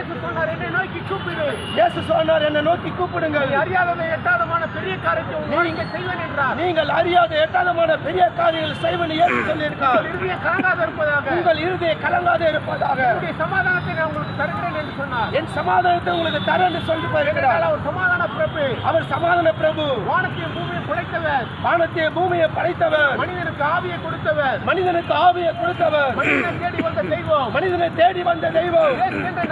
இயேசு சொன்னார் என்னை நோக்கி கூப்பிடு. இயேசு சொன்னார் என்னை நோக்கி கூப்பிடுங்கள். நீ அறியாததை எட்டாதமான பெரிய காரியத்தை உங்களுக்கு செய்வேன் என்றார். நீங்கள் அறியாத எட்டாதமான பெரிய காரியங்கள் செய்வன் இயேசு சொல்லியிருக்கார். இறுதியை கலங்காத இருப்பதாக. உங்கள் இருதய கலங்காതെ இருப்பதாக. சமாதானத்தை நான் உங்களுக்கு தருகிறேன் என்று சொன்னார். என் சமாதானத்தை உங்களுக்கு தர என்று சொல்லிட்டு போயிருக்கிறார் அவர் சமாதான பிரபு. அவர் சமாதான பிரபு. வானத்தையும் பூமியை குலைத்தவர் வானத்தை பூமியை படைத்தவர். மனிதனுக்கு ஆவியை கொடுத்தவர். மனிதனுக்கு ஆவியை கொடுத்தவர். மனிதனை தேடி வந்த தெய்வம். மனிதனை தேடி வந்த தெய்வம்.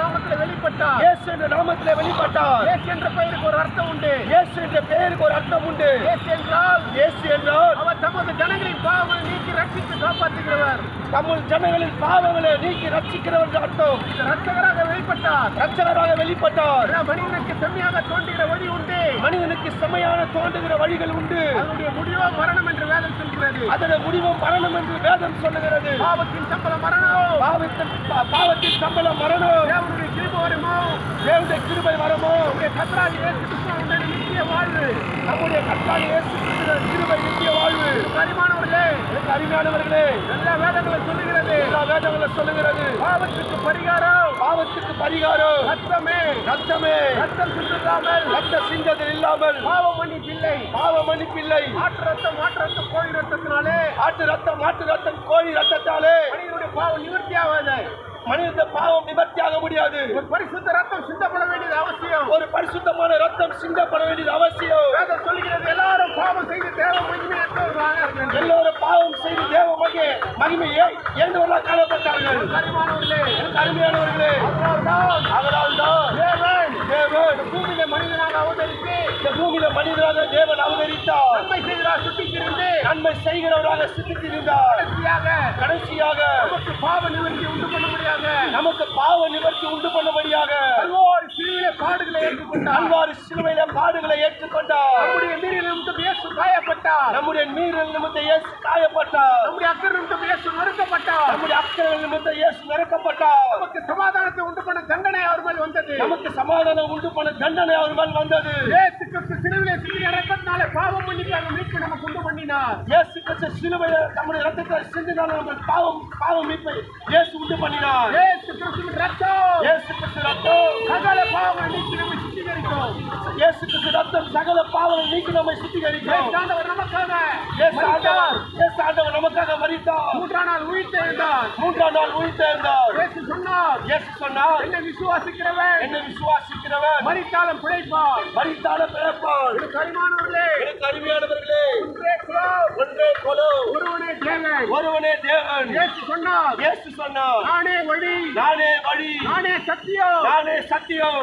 நாமத்தில் வெளிப்பட்டார். இயேசு என்ற நாமத்திலே வெளிப்பட்டார். இயேசு என்ற பெயருக்கு ஒரு அர்த்தம் உண்டு. இயேசு என்ற பெயருக்கு ஒரு அர்த்தம் உண்டு. இயேசு என்றால் இயேசு என்றால் அவர் தமது ஜனங்களின் பாவங்களை நீக்கி ரட்சித்து காப்பாற்றுகிறவர். தமிழ் ஜனங்களின் பாவங்களை நீக்கி ரட்சிக்கிறவர் அர்த்தம் ரட்சகராக வெளிப்பட்டார். ரட்சகராக வெளிப்பட்டார். மனிதனுக்கு செம்மையாக தோன்றுகிற வழி உண்டு. மனிதனுக்கு செம்மையான தோன்றுகிற வழிகள் உண்டு. அதனுடைய முடிவோ மரணம் என்று வேதம் சொல்கிறது. அதன முடிவும் மரணம் என்று வேதம் சொல்லுகிறது. பாவத்தின் சம்பளம் மரணம். பாவத்தின் பாவத்தின் சம்பளம் மரணம். தேவனுடைய கிருபை வருமோ? தேவனுடைய கிருபை வரமோ? கத்தராகி இயேசு கிறிஸ்துவின் நித்திய வாழ்வு. நம்முடைய இயேசு கிறிஸ்துவின் கிருபை நித்திய வாழ்வு. அருமையானவர்களே எல்லா வேதங்களும் சொல்லுகிறது. எல்லா வேதங்களும் சொல்லுகிறது. பாவத்துக்கு பரிகாரம். பாவத்துக்கு பரிகாரம். ரத்தமே. ரத்தமே. ரத்தம் சிந்தாமல் ரத்த சிந்தத்தில் இல்லாமல். பாவம் மன்னிப்பில்லை. பாவ மன்னிப்பில்லை. ஆட்டு ரத்தம் மாட்டு ரத்தம் கோழி ரத்தத்தினாலே. ஆட்டு ரத்தம் மாட்டு ரத்தம் கோழி ரத்தத்தாலே. மனிதனுடைய பாவம் நிவர்த்தி ஆகாது மனித பாவம் நிவர்த்தியாக முடியாது. ஒரு பரிசுத்த மகிமை மகிமையை ஏண்டவர்களாக காணப்பட்டார்கள் பரிமாணவர்களே எனக்கு அருமையானவர்களே அதனால்தான் அதனால்தான் தேவன். தேவன். பூமியில மனிதனாக அவதரித்து. இந்த பூமியில மனிதராக தேவன் அவதரித்தார். நன்மை செய்கிறார் சுட்டிக்கிருந்து நன்மை செய்கிறவராக சிந்தித்திருந்தார் கடைசியாக கடைசியாக நமக்கு பாவ நிவர்த்தி உண்டு பண்ண முடியாத நமக்கு பாவ நிவர்த்தி உண்டு பண்ணும்படியாக பல்வேறு சிலுவிலே பாடுகளை ஏற்றுக்கொண்டார். அல்வாறு சிலுவையில பாடுகளை ஏற்றுக்கொண்டார். நம்முடைய நீரில் நிமித்தம் இயேசு காயப்பட்டார். நம்முடைய நீரில் நிமித்த இயேசு காயப்பட்டார். நம்முடைய அக்கறை நிமித்தம் இயேசு நமக்கு சமாதானத்தை உண்டு பண்ண தண்டனை அவர் மேல் வந்தது. நமக்கு சமாதானம் உண்டு பண்ண தண்டனை அவர் மேல் வந்தது. இயேசு கிறிஸ்து சிலுவிலே சிறிய ரத்தத்தினாலே பாவம் மன்னிக்காக மீட்பு நமக்கு உண்டு பண்ணினார். இயேசு கிறிஸ்து சிலுவையில நம்முடைய ரத்தத்தை சிந்தினால் நம்ம பாவம் பாவம் மீட்பை இயேசு உண்டு பண்ணினார். இயேசு கிறிஸ்துவின் ரத்தம் இயேசு கிறிஸ்து ரத்தம் சகல பாவங்களை நீக்கி நம்மை சுத்திகரிக்கும் இயேசு கிறிஸ்து ரத்தம் சகல பாவம் நீக்கி நம்மை சுத்திகரிக்கும் இயேசு ஆண்டவர் நமக்காக. இயேசு ஆண்டவர் மரித்தார். இயேசு ஆண்டவர் மரித்தார் மூன்றாம் நாள் உயிர்த்தெழுந்தார் மூன்றாம் நாள் உயிர்த்தெழுந்தார் இயேசு சொன்னார். இயேசு சொன்னார். என்னை விசுவாசிக்கிறவன். என்னை விசுவாசிக்கிறவன். மரித்தாலும் பிழைப்பான். மரித்தால பிறப்பான் எனக்கு அருமானவர்களே எனக்கு அருமையானவர்களே ஒன்றே குலம், ஒன்றே கொலோ ஒருவனே தேவன். ஒருவனே தேவன். இயேசு சொன்னார். இயேசு சொன்னார். நானே வழி. நானே வழி. நானே சத்தியம். நானே சத்தியம்.